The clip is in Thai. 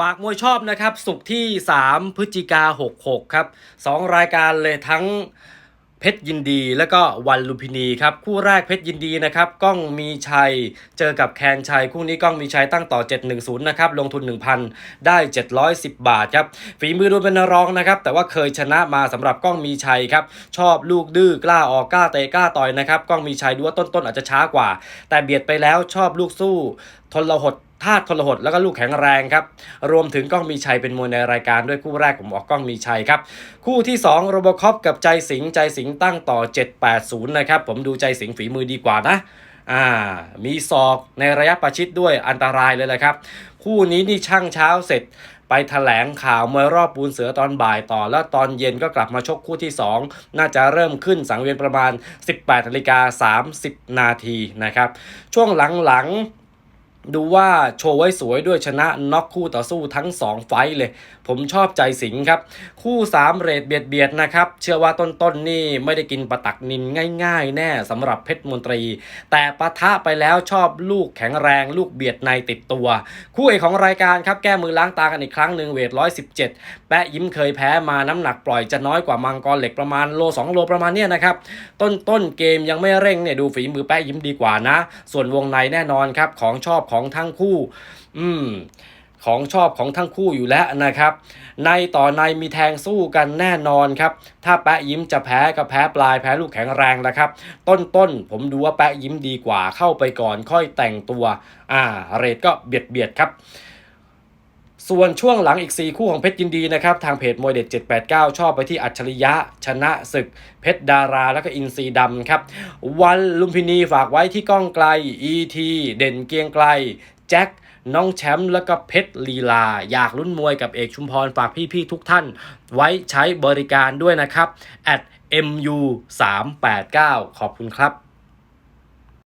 ฝากมวยชอบนะครับสุกที่ 3 พฤศจิกา 66 ครับ 2 รายการเลยทั้งเพชรยินดีแล้วก็วันลุมพินีครับ คู่แรกเพชรยินดีนะครับก้องมีชัยเจอกับแคนชัย คู่นี้ก้องมีชัยตั้งต่อ 710 นะครับ ลงทุน 1,000 ได้ 710 บาทครับ ฝีมือดูเป็นรองนะครับ แต่ว่าเคยชนะมาสำหรับก้องมีชัยครับ ชอบลูกดื้อกล้าออกกล้าเตะกล้าต่อยนะครับ ก้องมีชัยดูว่าต้นๆอาจจะช้ากว่า แต่เบียดไปแล้วชอบลูกสู้ทนหด ธาตุทนหดแล้วก็ลูกแข็งแรงครับ รวมถึงก้องมีชัยเป็นมวยในรายการด้วยคู่แรกผมออกก้องมีชัยครับ คู่ที่2โรบคอปกับใจสิงใจสิงตั้งต่อ 780 นะครับ ผมดูใจสิงฝีมือดีกว่านะอ่ามีศอกในระยะประชิดด้วยอันตรายเลยแหละครับ คู่นี้นี่ช่างเช้าเสร็จไปถแถลงข่าวมวยรอบปูนเสือตอนบ่ายต่อ แล้วตอนเย็นก็กลับมาชกคู่ที่ 2 น่าจะเริ่มขึ้นสังเวียนประมาณ 18นาฬิกา30 นาทีนะครับ ช่วงหลังๆ ดูว่าโชว์ไว้สวยด้วยชนะน็อกคู่ต่อสู้ทั้ง 2 ไฟเลย ผมชอบใจสิงครับ คู่ 3 เรทเบียดเบียดนะครับ เชื่อว่าต้นๆนนี่ไม่ได้กินประตักนินง่ายๆ แน่สำหรับเพชรมนตรี แต่ปะทะไปแล้วชอบลูกแข็งแรงลูกเบียดในติดตัว คู่เอกของรายการครับแก้มือล้างตากันอีกครั้งหนึ่งเวท 117 แปะยิ้มเคยแพ้มาน้ำหนักปล่อยจะน้อยกว่ามังกรเหล็กประมาณโล 2 โลประมาณเนี้ยนะครับต้นต้นเกมยังไม่เร่งเนี่ยดูฝีมือแปะยิ้มดีกว่านะ ส่วนวงในแน่นอนครับของชอบของทั้งคู่ อืมของชอบของทั้งคู่อยู่แล้วนะครับ ในต่อในมีแทงสู้กันแน่นอนครับ ถ้าแปะยิ้มจะแพ้ก็แพ้ปลายแพ้ลูกแข็งแรงนะครับ ต้นต้นๆผมดูว่าแปะยิ้มดีกว่าเข้าไปก่อนค่อยแต่งตัว อ่า เรทก็เบียดเบียดครับ ส่วนช่วงหลังอีก 4 คู่ของเพชรยินดีนะครับ ทางเพจมวยเด็ด 789 ชอบไปที่อัจฉริยะ ชนะศึก เพชรดารา แล้วก็อินซีดำครับ วันลุมพินีฝากไว้ที่ก้องไกล ET เด่นเกียงไกล แจ็คน้องแชมป์แล้วก็เพชรลีลา อยากลุ้นมวยกับเอกชุมพร ฝากพี่ๆทุกท่าน ไว้ใช้บริการด้วยนะครับ at mu 389 ขอบคุณครับ